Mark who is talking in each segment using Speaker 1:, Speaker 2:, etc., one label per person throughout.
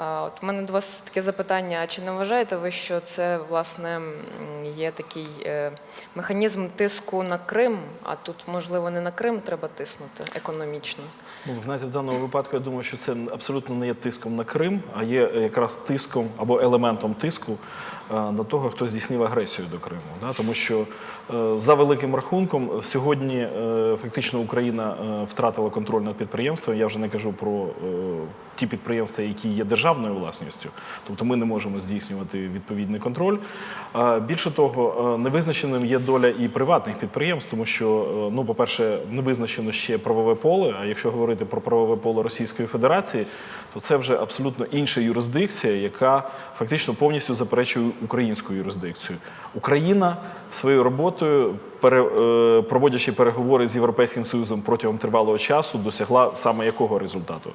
Speaker 1: От в мене до вас таке запитання: а чи не вважаєте ви, що це власне є такий е, механізм тиску на Крим? А тут, можливо, не на Крим треба тиснути економічно?
Speaker 2: Ну, ви знаєте, в даному випадку я думаю, що це абсолютно не є тиском на Крим, а є якраз тиском або елементом тиску е, на того, хто здійснив агресію до Криму. Тому що е, за великим рахунком сьогодні фактично Україна втратила контроль над підприємством. Я вже не кажу про ті підприємства, які є державною власністю, тобто ми не можемо здійснювати відповідний контроль. Більше того, е, невизначеним є доля і приватних підприємств, тому що, е, ну, по-перше, не визначено ще правове поле. А якщо говорити про правове поле Російської Федерації, то це вже абсолютно інша юрисдикція, яка фактично повністю заперечує українську юрисдикцію. Україна своєю роботою, е, проводячи переговори з Європейським Союзом протягом тривалого часу, досягла саме якого результату?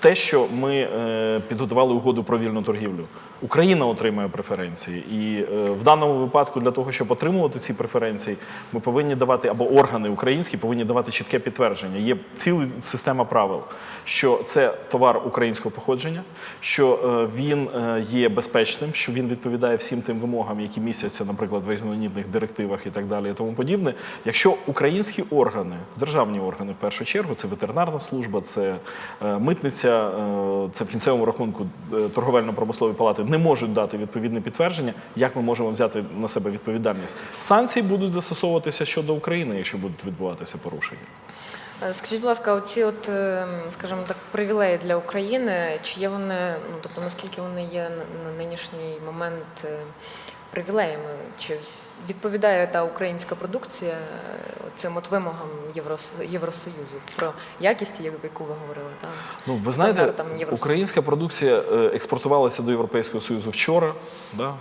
Speaker 2: Те, що ми е, підготували угоду про вільну торгівлю. Україна отримує преференції, і е, в даному випадку для того, щоб отримувати ці преференції, ми повинні давати або органи українські повинні давати чітке підтвердження. Є ціла система правил, що це товар українського походження, що е, він е, є безпечним, що він відповідає всім тим вимогам, які містяться, наприклад, в різноманітних директивах і так далі, і тому подібне. Якщо українські органи, державні органи в першу чергу, це ветеринарна служба, це е, митниця, е, це в кінцевому рахунку е, торговельно-промислові палати, не можуть дати відповідне підтвердження, як ми можемо взяти на себе відповідальність. Санкції будуть застосовуватися щодо України, якщо будуть відбуватися порушення.
Speaker 1: Е, Скажіть, будь ласка, оці от, скажімо так, привілеї для України, чи є вони, ну тобто наскільки вони є на нинішній момент привілеями? Чи відповідає та українська продукція е, цим от вимогам Єврос- Євросоюзу про якість, яку ви говорили? Та?
Speaker 2: Ну, ви знаєте, українська продукція е, експортувалася до Європейського Союзу вчора. Да?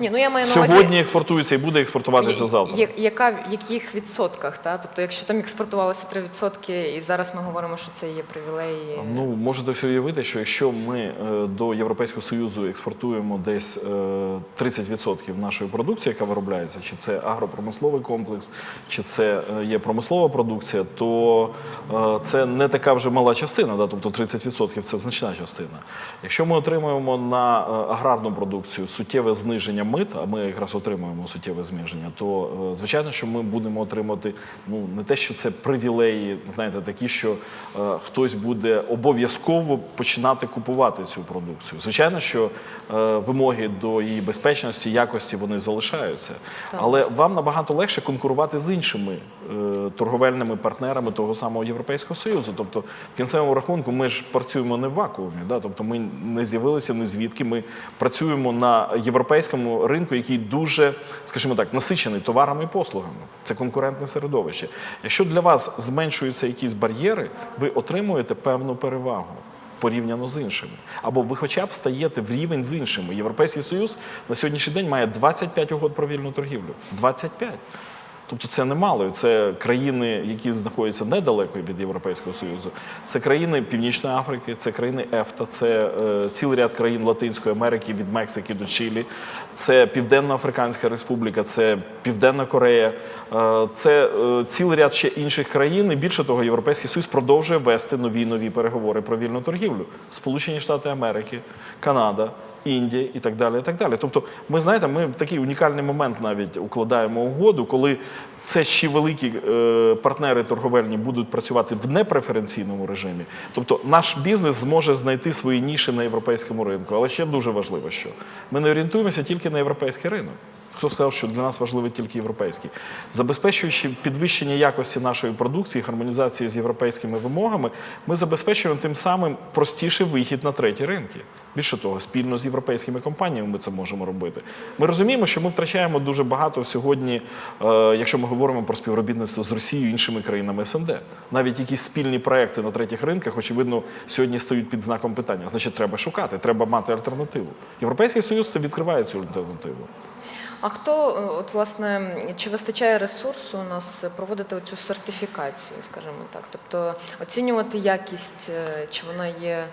Speaker 1: Ні, ну я маю на увазі,
Speaker 2: Сьогодні експортується і буде експортуватися завтра.
Speaker 1: Я- яка, в яких відсотках? Та? Тобто, якщо там експортувалося 3%, і зараз ми говоримо, що це є привілеї.
Speaker 2: Ну, можете собі уявити, що якщо ми е, до Європейського Союзу експортуємо десь е, 30% нашої продукції, яка виробляється, чи це агропромисловий комплекс, чи це е, є промислова продукція, то е, це не така вже мала частина, да? тобто 30% це значна частина. Якщо ми отримуємо на е, аграрну продукцію суттєве зниження мит, а ми якраз отримуємо суттєве зниження, то е, звичайно, що ми будемо отримати ну не те, що це привілеї, знаєте, такі, що е, хтось буде обов'язково починати купувати цю продукцію. Звичайно, що е, вимоги до її безпечності, якості вони залишаються, але вам набагато легше конкурувати з іншими е, торговельними партнерами того самого Європейського Союзу. Тобто, в кінцевому рахунку, ми ж працюємо не в вакуумі. Да? Тобто, ми не з'явилися не звідки. Ми працюємо на європейському ринку, який дуже, скажімо так, насичений товарами і послугами. Це конкурентне середовище. Якщо для вас зменшуються якісь бар'єри, ви отримуєте певну перевагу. Порівняно з іншими, або ви хоча б стаєте в рівень з іншими. Європейський союз на сьогоднішній день має 25 угод про вільну торгівлю. 25. Тобто це немало. І Це країни, які знаходяться недалеко від Європейського Союзу. Це країни Північної Африки, це країни ЕФТА, це е, цілий ряд країн Латинської Америки від Мексики до Чилі, це Південно-Африканська Республіка, це Південна Корея, е, це е, цілий ряд ще інших країн. І більше того, Європейський Союз продовжує вести нові нові переговори про вільну торгівлю. Сполучені Штати Америки, Канада. Індія і так далі. і так далі. Тобто, ми знаєте, ми в такий унікальний момент навіть укладаємо угоду, коли це ще великі е, партнери торговельні будуть працювати в непреференційному режимі. Тобто, наш бізнес зможе знайти свої ніші на європейському ринку. Але ще дуже важливо, що ми не орієнтуємося тільки на європейський ринок. Хто сказав, що для нас важливий тільки європейський, забезпечуючи підвищення якості нашої продукції, гармонізації з європейськими вимогами, ми забезпечуємо тим самим простіший вихід на треті ринки. Більше того, спільно з європейськими компаніями ми це можемо робити. Ми розуміємо, що ми втрачаємо дуже багато сьогодні, е, якщо ми говоримо про співробітництво з Росією і іншими країнами СНД. Навіть якісь спільні проекти на третіх ринках, очевидно, сьогодні стають під знаком питання. Значить, треба шукати, треба мати альтернативу. Європейський союз це відкриває цю альтернативу.
Speaker 1: А хто, е, от власне, чи вистачає ресурсу у нас проводити оцю сертифікацію, скажімо так? Тобто оцінювати якість, е, чи вона є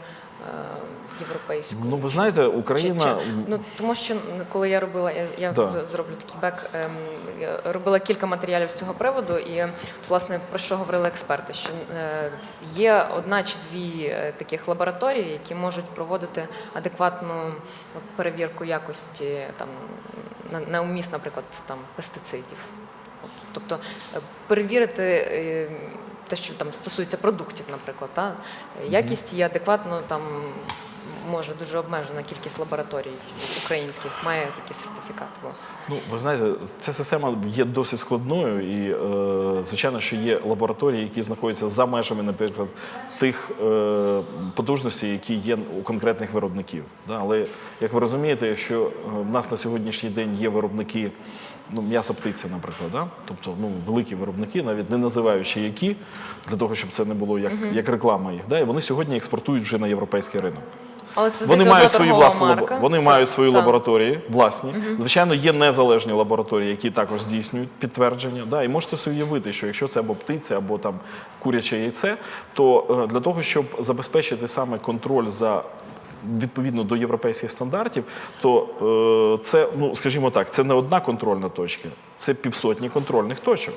Speaker 1: європейську?
Speaker 2: Ну ви знаєте, Україна
Speaker 1: чи- ну тому що коли я робила, я, я
Speaker 2: Да.
Speaker 1: зроблю такий бек. ем, я робила кілька матеріалів з цього приводу, і от, власне про що говорили експерти? Що е, є одна чи дві е, таких лабораторії, які можуть проводити адекватну от, перевірку якості там на, уміст, наприклад, там пестицидів. Тобто е, перевірити. е, Те, що там стосується продуктів, наприклад, та, якість є адекватно там може дуже обмежена кількість лабораторій українських має такі сертифікати. Власне.
Speaker 2: Ну, ви знаєте, ця система є досить складною, і е, звичайно, що є лабораторії, які знаходяться за межами, наприклад, тих е, потужностей, які є у конкретних виробників. Да? Але як ви розумієте, якщо е, в нас на сьогоднішній день є виробники. Ну, м'яса птиці, наприклад, да? тобто ну, великі виробники, навіть не називаючи які, для того, щоб це не було як, як реклама їх. Да? І вони сьогодні експортують вже на європейський ринок.
Speaker 1: Але це
Speaker 2: Вони мають свої
Speaker 1: марка.
Speaker 2: вони
Speaker 1: Це-
Speaker 2: мають свої
Speaker 1: так.
Speaker 2: лабораторії власні. Звичайно, є незалежні лабораторії, які також здійснюють підтвердження. Да, і можете собі уявити, що якщо це або птиця, або там куряче яйце, то е, для того, щоб забезпечити саме контроль за відповідно до європейських стандартів, то е, це, ну скажімо так, це не одна контрольна точка, це півсотні контрольних точок,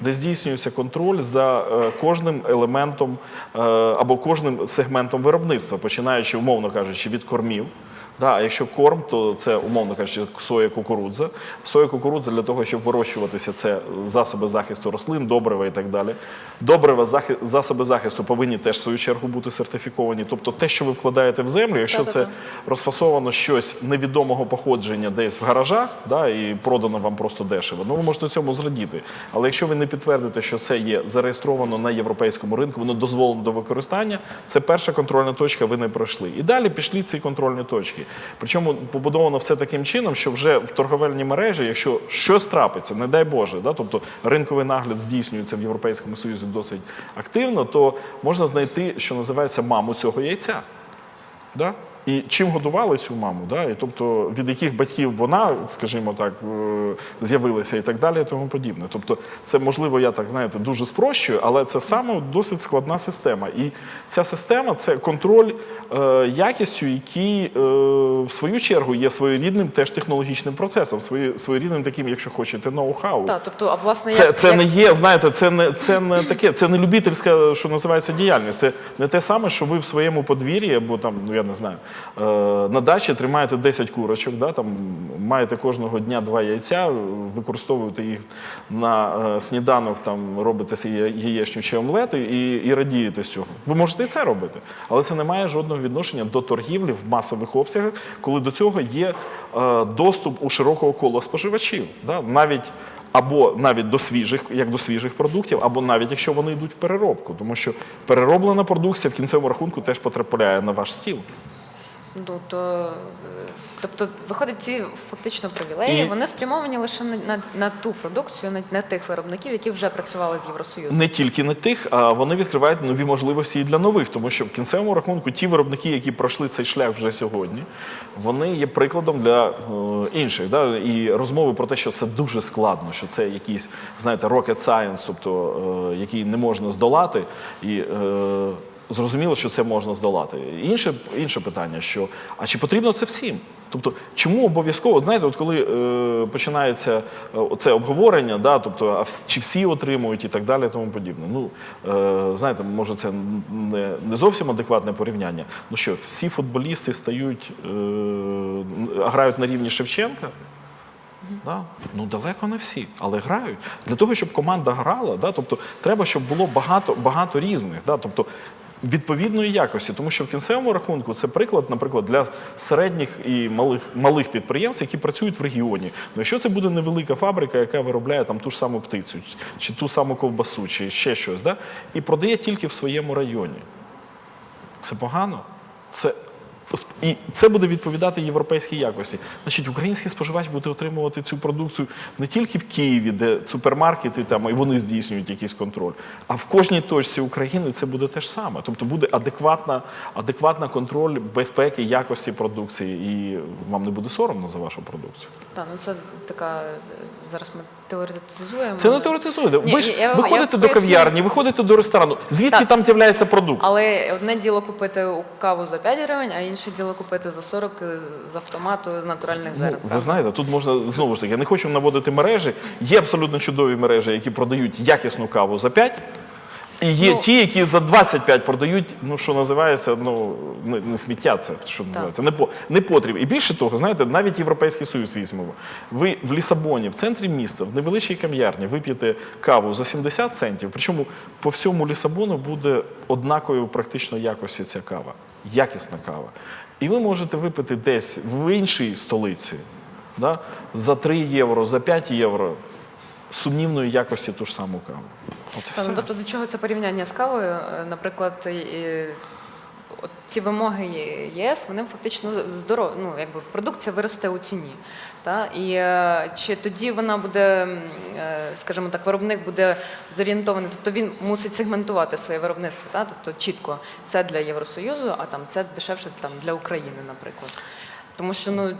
Speaker 2: де здійснюється контроль за е, кожним елементом е, або кожним сегментом виробництва, починаючи, умовно кажучи, від кормів. Да, а якщо корм, то це умовно кажучи, соя кукурудза. Соя кукурудза для того, щоб вирощуватися, це засоби захисту рослин, добрива і так далі. Добрива, захи- засоби захисту повинні теж в свою чергу бути сертифіковані. Тобто те, що ви вкладаєте в землю, якщо це
Speaker 1: Та-та-та.
Speaker 2: розфасовано щось невідомого походження десь в гаражах, да, і продано вам просто дешево, ну ви можете цьому зрадіти. Але якщо ви не підтвердите, що це є зареєстровано на європейському ринку, воно дозволено до використання, це перша контрольна точка, ви не пройшли. І далі пішли ці контрольні точки. Причому побудовано все таким чином, що вже в торговельній мережі, якщо щось трапиться, не дай Боже, да, тобто ринковий нагляд здійснюється в Європейському Союзі досить активно, то можна знайти, що називається маму цього яйця. Да? І чим годували цю маму, да? і тобто від яких батьків вона, скажімо так, е, з'явилася і так далі, і тому подібне. Тобто, це можливо, я так знаєте, дуже спрощую, але це саме досить складна система. І ця система це контроль е, якістю, який е, в свою чергу є своєрідним теж технологічним процесом, свої- своєрідним таким, якщо хочете, ноу-хау.
Speaker 1: Так, тобто, а власне
Speaker 2: Це,
Speaker 1: як,
Speaker 2: це
Speaker 1: як...
Speaker 2: не є, знаєте, це не це не таке, це не любительська, що називається діяльність. Це не те саме, що ви в своєму подвір'ї, або там, ну я не знаю, на дачі тримаєте 10 курочок, да, там маєте кожного дня два яйця, використовуєте їх на е, сніданок, там робите свій яєчню чи омлети і, і радієте з цього. Ви можете і це робити, але це не має жодного відношення до торгівлі в масових обсягах, коли до цього є е, доступ у широкого кола споживачів. Да? Навіть або навіть до свіжих, як до свіжих продуктів, або навіть якщо вони йдуть в переробку, тому що перероблена продукція в кінцевому рахунку теж потрапляє на ваш стіл.
Speaker 1: Ну, то, е, тобто, виходить, ці фактично привілеї,
Speaker 2: І-
Speaker 1: вони спрямовані лише на, на, на ту продукцію, на, на тих виробників, які вже працювали з Євросоюзом.
Speaker 2: Не тільки на тих, а вони відкривають нові можливості і для нових, тому що в кінцевому рахунку ті виробники, які пройшли цей шлях вже сьогодні, вони є прикладом для е, інших. Да? І розмови про те, що це дуже складно, що це якийсь, знаєте, rocket science, тобто е, який не можна здолати. І, е, Зрозуміло, що це можна здолати. Інше, інше питання, що а чи потрібно це всім? Тобто, чому обов'язково, знаєте, от коли е, починається е, це обговорення, да, тобто, а вс- чи всі отримують і так далі, тому подібне. Ну, е, знаєте, може, це не, не зовсім адекватне порівняння. Ну що, всі футболісти стають, е, грають на рівні Шевченка? Да? Ну далеко не всі, але грають. Для того, щоб команда грала, да? тобто треба, щоб було багато, багато різних. Да? Тобто, Відповідної якості, тому що в кінцевому рахунку це приклад, наприклад, для середніх і малих малих підприємств, які працюють в регіоні. Ну, якщо це буде невелика фабрика, яка виробляє там ту ж саму птицю, чи ту саму ковбасу, чи ще щось, да? і продає тільки в своєму районі. Це погано. Це і це буде відповідати європейській якості. Значить, український споживач буде отримувати цю продукцію не тільки в Києві, де супермаркети там і вони здійснюють якийсь контроль, а в кожній точці України це буде те ж саме. Тобто буде адекватна, адекватна контроль безпеки, якості продукції, і вам не буде соромно за вашу продукцію.
Speaker 1: Так, ну це така е, зараз ми теоретизуємо.
Speaker 2: Це не теоретизує.
Speaker 1: Ні,
Speaker 2: Ви ж
Speaker 1: я-
Speaker 2: виходите
Speaker 1: я
Speaker 2: до
Speaker 1: поясню.
Speaker 2: кав'ярні, виходите до ресторану. Звідки
Speaker 1: Так.
Speaker 2: там з'являється продукт?
Speaker 1: Але одне діло купити каву за 5 гривень, а інше діло купити за 40 з автомату з натуральних
Speaker 2: Ну,
Speaker 1: зерен.
Speaker 2: ви
Speaker 1: правда?
Speaker 2: знаєте, тут можна знову ж таки, я не хочу наводити мережі. Є абсолютно чудові мережі, які продають якісну каву за 5. І є
Speaker 1: Ну,
Speaker 2: ті, які за 25 продають, ну що називається, ну не, не сміття, це що називається, не по не потріб. І більше того, знаєте, навіть Європейський Союз візьмемо. Ви в Лісабоні, в центрі міста, в невеличкій кав'ярні вип'єте каву за 70 центів. Причому по всьому Лісабону буде однакової практично якості ця кава, якісна кава. І ви можете випити десь в іншій столиці да, за 3 євро, за 5 євро сумнівної якості ту ж саму каву. От все.
Speaker 1: ну, тобто до чого це порівняння з кавою? Е, Наприклад, от ці вимоги ЄС, вони фактично здоров... ну, якби продукція виросте у ціні. Та? І е, чи тоді вона буде, е, скажімо так, виробник буде зорієнтований, тобто він мусить сегментувати своє виробництво, та? тобто чітко це для Євросоюзу, а там це дешевше там, для України, наприклад. Тому що ну,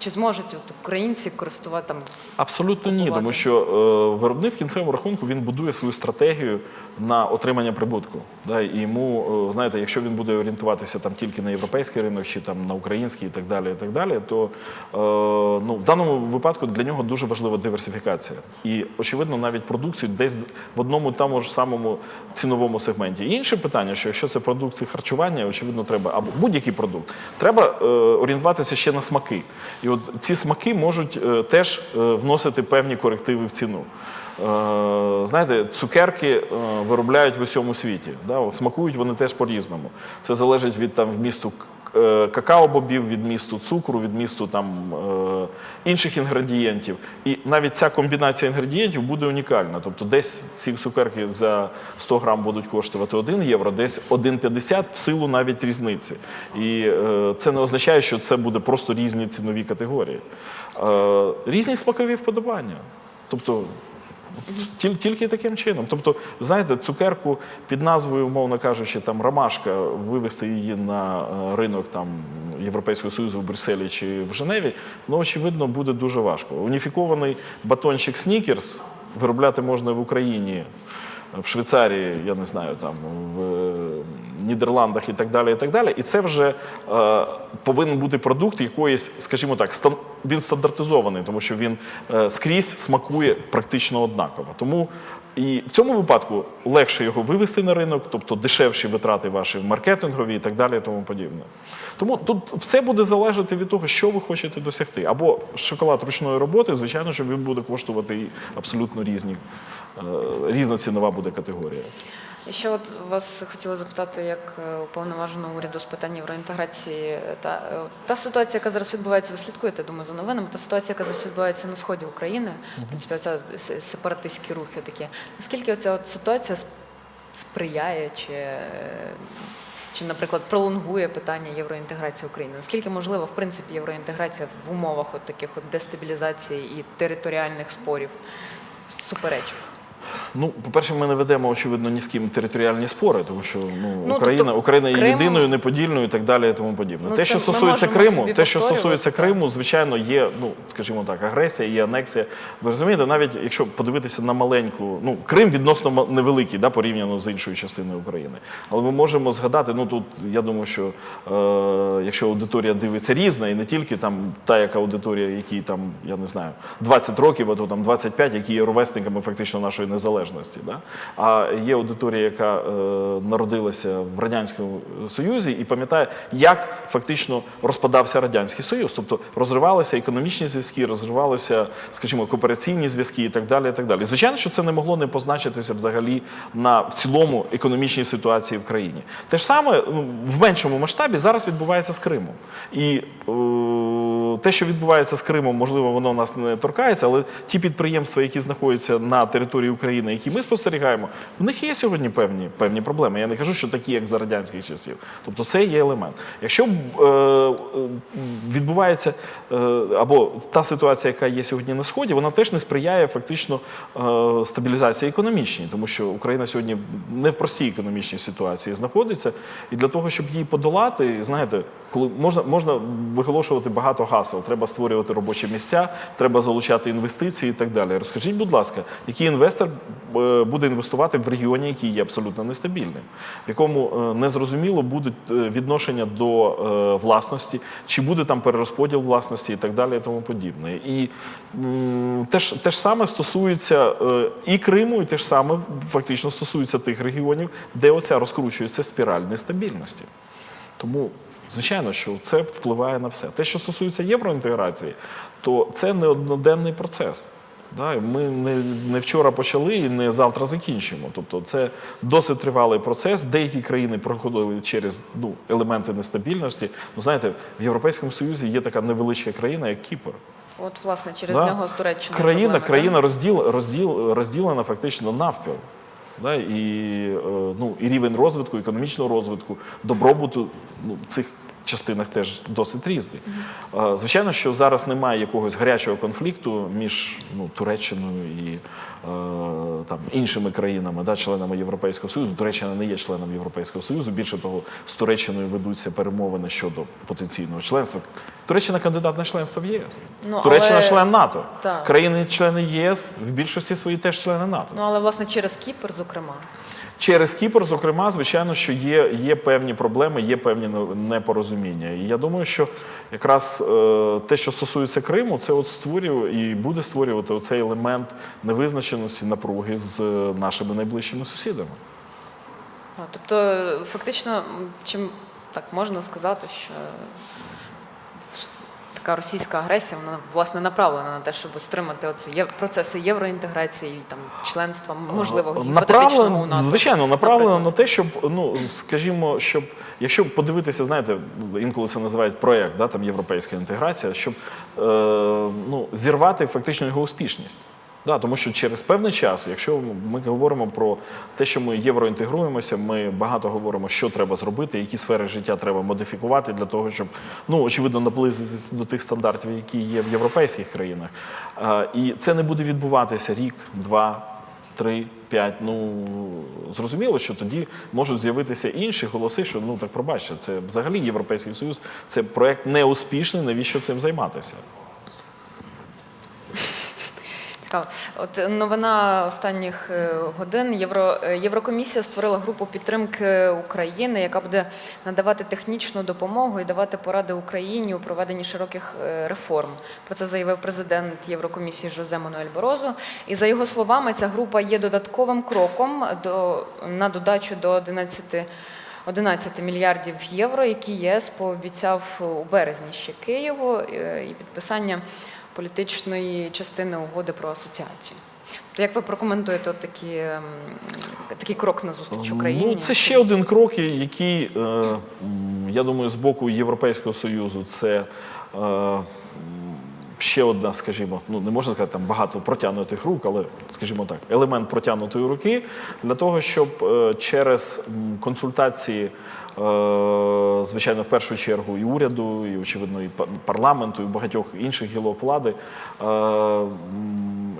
Speaker 1: чи зможуть от, українці користувати там
Speaker 2: Абсолютно ні, тому що е, виробник в кінцевому рахунку він будує свою стратегію на отримання прибутку. Да? І йому, е, знаєте, якщо він буде орієнтуватися там тільки на європейський ринок чи там на український і так далі, і так далі, то е, ну, в даному випадку для нього дуже важлива диверсифікація. І очевидно, навіть продукцію десь в одному тому ж самому ціновому сегменті. І інше питання, що якщо це продукти харчування, очевидно, треба або будь-який продукт, треба е, орієнтуватися ще на смаки. І от ці смаки можуть е, теж е, вносити певні корективи в ціну. Е, знаєте, цукерки виробляють в усьому світі. Да? Смакують вони теж по-різному. Це залежить від там вмісту какао-бобів, від місту цукру, від місту там е, інших інгредієнтів. І навіть ця комбінація інгредієнтів буде унікальна. Тобто, десь ці цукерки за 100 грам будуть коштувати 1 євро, десь 1,50 в силу навіть різниці. І е, це не означає, що це буде просто різні цінові категорії. Е, різні смакові вподобання. Тобто тільки таким чином. Тобто, знаєте, цукерку під назвою, умовно кажучи, там ромашка, вивести її на е, ринок там Європейського Союзу в Брюсселі чи в Женеві, ну очевидно, буде дуже важко. Уніфікований батончик Снікерс виробляти можна в Україні. В Швейцарії, я не знаю, там в е, Нідерландах і так далі. І так далі. І це вже е, повинен бути продукт якоїсь, скажімо так, стан, він стандартизований, тому що він е, скрізь смакує практично однаково. Тому і в цьому випадку легше його вивести на ринок, тобто дешевші витрати ваші маркетингові і так далі, і тому подібне. Тому тут все буде залежати від того, що ви хочете досягти. Або шоколад ручної роботи, звичайно, що він буде коштувати абсолютно різні, е, різна цінова буде категорія.
Speaker 1: І ще от вас хотіла запитати, як е, уповноваженого уряду з питань євроінтеграції, та, е, та ситуація, яка зараз відбувається, ви слідкуєте, думаю, за новинами, та ситуація, яка зараз відбувається на сході України, в принципі, оця сепаратистські рухи такі. Наскільки оця от ситуація сприяє чи, е, чи, наприклад, пролонгує питання євроінтеграції України? Наскільки можлива, в принципі, євроінтеграція в умовах от таких от дестабілізації і територіальних спорів, суперечок?
Speaker 2: Ну, по-перше, ми не ведемо, очевидно, ні з ким територіальні спори, тому що ну,
Speaker 1: Ну,
Speaker 2: Україна,
Speaker 1: тобто
Speaker 2: Україна є
Speaker 1: Крим-
Speaker 2: єдиною, неподільною і так далі, і тому подібне.
Speaker 1: Ну,
Speaker 2: те, що стосується Криму, те, що стосується. Криму, звичайно, є, ну скажімо так, агресія і анексія. Ви розумієте, навіть якщо подивитися на маленьку, ну Крим відносно невеликий, да, порівняно з іншою частиною України. Але ми можемо згадати, ну тут я думаю, що е, якщо аудиторія дивиться різна, і не тільки там та, яка аудиторія, якій там, я не знаю, 20 років, а то там 25, які є ровесниками фактично нашої незалежності. Да? А є аудиторія, яка е, народилася в Радянському Союзі і пам'ятає, як фактично розпадався Радянський Союз. Тобто розривалися економічні зв'язки, розривалися, скажімо, коопераційні зв'язки і так далі. І так далі. Звичайно, що це не могло не позначитися взагалі на в цілому економічній ситуації в країні. Те ж саме ну, в меншому масштабі зараз відбувається з Кримом. І е, те, що відбувається з Кримом, можливо, воно нас не торкається, але ті підприємства, які знаходяться на території України, які ми спостерігаємо, в них є сьогодні певні, певні проблеми. Я не кажу, що такі, як за радянських часів. Тобто це є елемент. Якщо е, е, відбувається е, або та ситуація, яка є сьогодні на сході, вона теж не сприяє фактично е, стабілізації економічній, тому що Україна сьогодні не в простій економічній ситуації знаходиться, і для того, щоб її подолати, знаєте, коли можна можна виголошувати багато гасел. Треба створювати робочі місця, треба залучати інвестиції і так далі. Розкажіть, будь ласка, який інвестор буде інвестувати в регіоні, який є абсолютно нестабільним, в якому е, незрозуміло буде е, відношення до е, власності, чи буде там перерозподіл власності і так далі, і тому подібне. І те ж, те ж саме стосується е, і Криму, і те ж саме фактично стосується тих регіонів, де оця розкручується спіраль нестабільності. Тому, звичайно, що це впливає на все. Те, що стосується євроінтеграції, то це не одноденний процес. Да, Ми не, вчора почали і не завтра закінчимо. Тобто це досить тривалий процес. Деякі країни проходили через ну, елементи нестабільності. Ну, знаєте, в Європейському Союзі є така невеличка країна, як Кіпр.
Speaker 1: От, власне, через
Speaker 2: Да.
Speaker 1: нього з Туреччиною
Speaker 2: Країна,
Speaker 1: проблеми,
Speaker 2: країна розділ, розділ, розділена фактично навпіл. Да, і, е, ну, і рівень розвитку, економічного розвитку, добробуту ну, цих частинах теж досить різний. Е, Звичайно, що зараз немає якогось гарячого конфлікту між ну, Туреччиною і е, там, іншими країнами, да, членами Європейського Союзу. Туреччина не є членом Європейського Союзу. Більше того, з Туреччиною ведуться перемовини щодо потенційного членства. Туреччина кандидат на членство в ЄС.
Speaker 1: Ну,
Speaker 2: Туреччина
Speaker 1: але-
Speaker 2: член НАТО.
Speaker 1: Так.
Speaker 2: Країни-члени ЄС в більшості свої теж члени НАТО.
Speaker 1: Ну, але, власне, через Кіпр, зокрема.
Speaker 2: Через Кіпр, зокрема, звичайно, що є, є певні проблеми, є певні непорозуміння. І я думаю, що якраз е, те, що стосується Криму, це от створює і буде створювати оцей елемент невизначеності напруги з е, нашими найближчими сусідами.
Speaker 1: Тобто, фактично, чим так можна сказати, що така російська агресія вона власне направлена на те, щоб стримати оці процеси євроінтеграції, там членства, можливо, гіпотетичного у НАТО.
Speaker 2: звичайно,
Speaker 1: направлена
Speaker 2: на те, щоб, ну, скажімо, щоб, якщо подивитися, знаєте, інколи це називають проект, да, там європейська інтеграція, щоб е, ну, зірвати фактично його успішність. Да, тому що через певний час, якщо ми говоримо про те, що ми євроінтегруємося, ми багато говоримо, що треба зробити, які сфери життя треба модифікувати для того, щоб ну очевидно наблизитись до тих стандартів, які є в європейських країнах. І це не буде відбуватися рік, два, три, п'ять. Ну зрозуміло, що тоді можуть з'явитися інші голоси, що ну так пробачте, це взагалі Європейський Союз, це проект неуспішний. Навіщо цим займатися?
Speaker 1: Цікаво. От новина останніх е, годин. Євро, е, Єврокомісія створила групу підтримки України, яка буде надавати технічну допомогу і давати поради Україні у проведенні широких е, реформ. Про це заявив президент Єврокомісії Жозе Мануель Борозо. І за його словами, ця група є додатковим кроком до на додачу до 11 11 мільярдів євро, які єС пообіцяв у березні ще Києву, е, і підписання політичної частини угоди про асоціацію. То як ви прокоментуєте от такі, ем, такий крок на зустріч Україні?
Speaker 2: Ну, це ще один крок, який, е, я думаю, з боку Європейського Союзу це. е, Ще одна, скажімо, ну не можна сказати там багато протягнутих рук, але скажімо так, елемент протягнутої руки для того, щоб е, через консультації, звичайно, в першу чергу і уряду, і очевидно, і па- парламенту, і багатьох інших гілок влади. Е,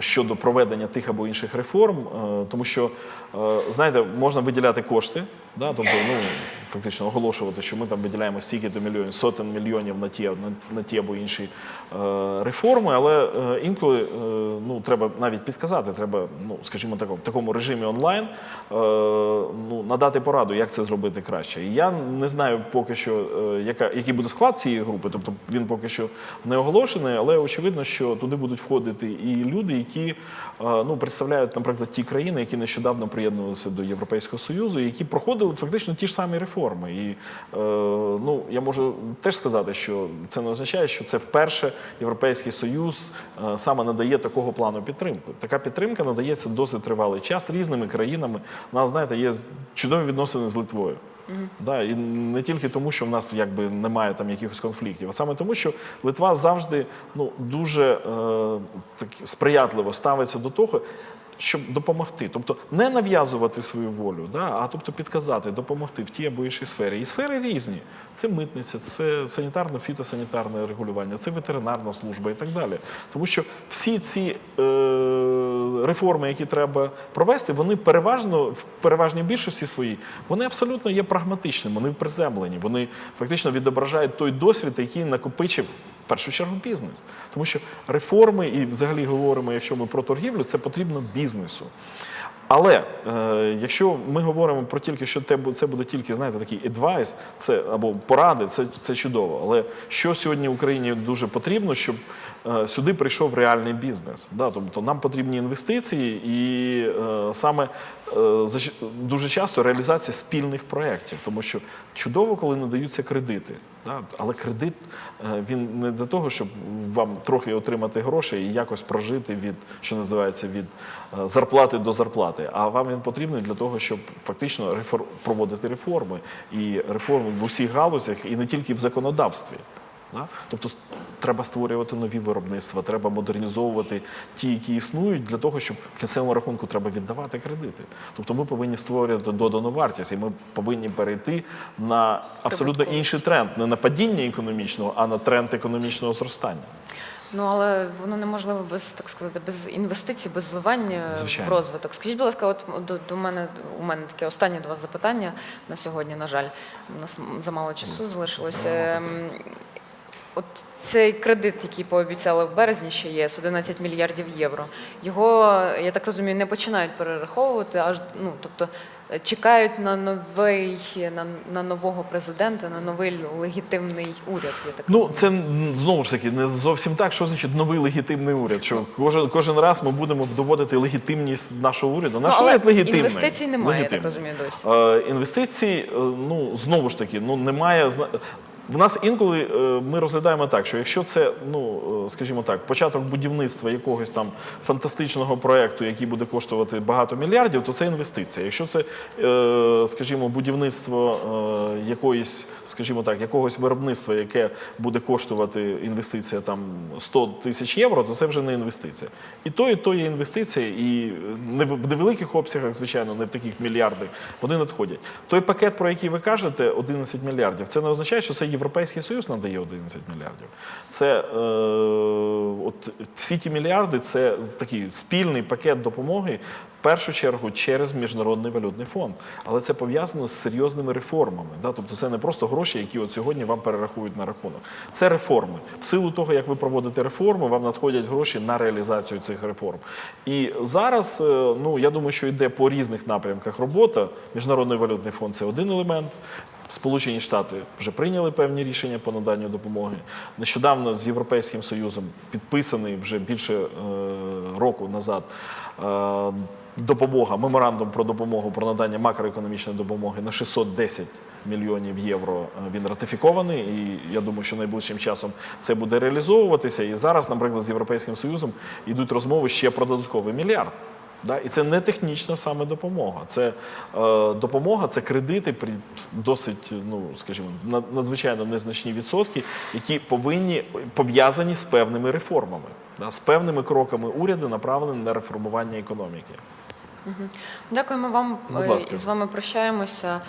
Speaker 2: щодо проведення тих або інших реформ, е, тому що е, знаєте, можна виділяти кошти, да, тобто ну фактично оголошувати, що ми там виділяємо стільки-то мільйонів, сотень мільйонів на ті, на, ті або інші е, реформи, але е, інколи е, ну треба навіть підказати, треба, ну скажімо так, в такому режимі онлайн ну надати пораду, як це зробити краще. І я не знаю поки що, яка який буде склад цієї групи, тобто він поки що не оголошений, але очевидно, що туди будуть входити і люди, які ну представляють, наприклад, ті країни, які нещодавно приєднувалися до Європейського Союзу, які проходили фактично ті ж самі реформи. І е, ну я можу теж сказати, що це не означає, що це вперше Європейський Союз е, саме надає такого плану підтримку. Така підтримка надається досить тривалий час різними країнами. У нас знаєте, є чудові відносини з Литвою. Да, і не тільки тому, що в нас якби немає там якихось конфліктів, а саме тому, що Литва завжди ну дуже е, так сприятливо ставиться до того. Щоб допомогти, тобто не нав'язувати свою волю, да, а тобто підказати, допомогти в тій або іншій сфері. І сфери різні. Це митниця, це санітарно-фітосанітарне регулювання, це ветеринарна служба і так далі. Тому що всі ці е, реформи, які треба провести, вони переважно в переважній більшості своїй, вони абсолютно є прагматичними, вони приземлені. Вони фактично відображають той досвід, який накопичив першу чергу бізнес. Тому що реформи, і взагалі говоримо, якщо ми про торгівлю, це потрібно бізнесу. Але е, якщо ми говоримо про тільки, що те це буде тільки, знаєте, такий advice, це або поради, це, це чудово. Але що сьогодні Україні дуже потрібно, щоб сюди прийшов реальний бізнес. Да? Тобто нам потрібні інвестиції і е, саме е, дуже часто реалізація спільних проєктів, тому що чудово, коли надаються кредити. Да? Але кредит е, він не для того, щоб вам трохи отримати гроші і якось прожити від, що називається, від е, зарплати до зарплати. А вам він потрібний для того, щоб фактично рефор- проводити реформи і реформи в усіх галузях, і не тільки в законодавстві. Да? Тобто треба створювати нові виробництва, треба модернізовувати ті, які існують, для того, щоб в кінцевому рахунку треба віддавати кредити. Тобто ми повинні створювати додану вартість, і ми повинні перейти на абсолютно інший тренд, не на падіння економічного, а на тренд економічного зростання.
Speaker 1: Ну але воно неможливо без так сказати, без інвестицій, без вливання
Speaker 2: Звичайно.
Speaker 1: в розвиток. Скажіть, будь ласка, от до, до мене у мене таке останнє до вас запитання на сьогодні. На жаль, у нас замало часу залишилося. От цей кредит, який пообіцяли в березні, ще є з 11 мільярдів євро. Його я так розумію, не починають перераховувати, аж ну тобто е, чекають на новий на, на нового президента, на новий легітимний уряд. Я так
Speaker 2: Ну, це знову ж таки не зовсім так. Що значить новий легітимний уряд? Що кожен, кожен раз ми будемо доводити легітимність нашого уряду. Наш
Speaker 1: Ну, але
Speaker 2: уряд легітимний.
Speaker 1: інвестицій немає, я так розумію, досі.
Speaker 2: Е, інвестицій, е, ну знову ж таки, ну немає зна- В нас інколи е, ми розглядаємо так, що якщо це, ну е, скажімо так, початок будівництва якогось там фантастичного проекту, який буде коштувати багато мільярдів, то це інвестиція. Якщо це, е, скажімо, будівництво якоїсь, скажімо так, якогось виробництва, яке буде коштувати інвестиція там 100 тисяч євро, то це вже не інвестиція. І то, і то є інвестиція, і не в невеликих обсягах, звичайно, не в таких мільярдах, вони надходять. Той пакет, про який ви кажете, 11 мільярдів, це не означає, що це Європейський Союз надає 11 мільярдів. Це е, от всі ті мільярди це такий спільний пакет допомоги. В першу чергу через міжнародний валютний фонд, але це пов'язано з серйозними реформами. Да? Тобто це не просто гроші, які от сьогодні вам перерахують на рахунок. Це реформи. В силу того, як ви проводите реформи, вам надходять гроші на реалізацію цих реформ. І зараз, е, ну я думаю, що йде по різних напрямках робота. Міжнародний валютний фонд це один елемент. Сполучені Штати вже прийняли певні рішення по наданню допомоги. Нещодавно з Європейським Союзом підписаний вже більше е, року назад е, допомога, меморандум про допомогу про надання макроекономічної допомоги на 610 мільйонів євро. е, Він ратифікований, і я думаю, що найближчим часом це буде реалізовуватися. І зараз, наприклад, з Європейським Союзом йдуть розмови ще про додатковий мільярд. Да? І це не технічна саме допомога. Це е, допомога, це кредити при досить, ну скажімо, на- надзвичайно незначні відсотки, які повинні пов'язані з певними реформами, да? з певними кроками уряду, направленими на реформування економіки.
Speaker 1: Дякуємо вам е, і з вами прощаємося.